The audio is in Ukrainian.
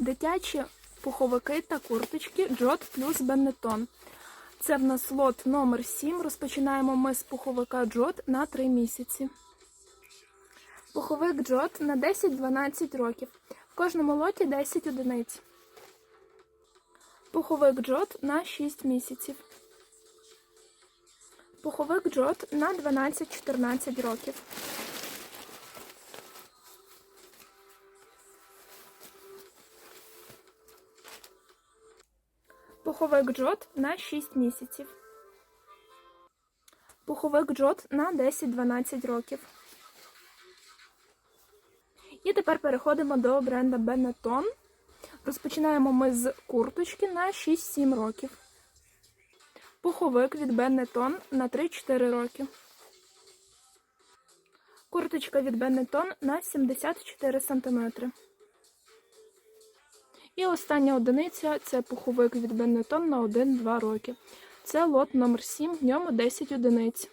Дитячі пуховики та курточки Джот плюс Беннетон. Це в нас лот номер 7. Розпочинаємо ми з пуховика Джот на 3 місяці. Пуховик Джот на 10-12 років. В кожному лоті 10 одиниць. Пуховик Джот на 6 місяців. Пуховик Джот на 12-14 років. Пуховик Джот на 6 місяців. Пуховик Джот на 10-12 років. І тепер переходимо до бренда Benetton. Розпочинаємо ми з курточки на 6-7 років. Пуховик від Benetton на 3-4 роки. Курточка від Benetton на 74 см. І остання одиниця це пуховик від Бенетон на 1-2 роки. Це лот номер 7, в ньому 10 одиниць.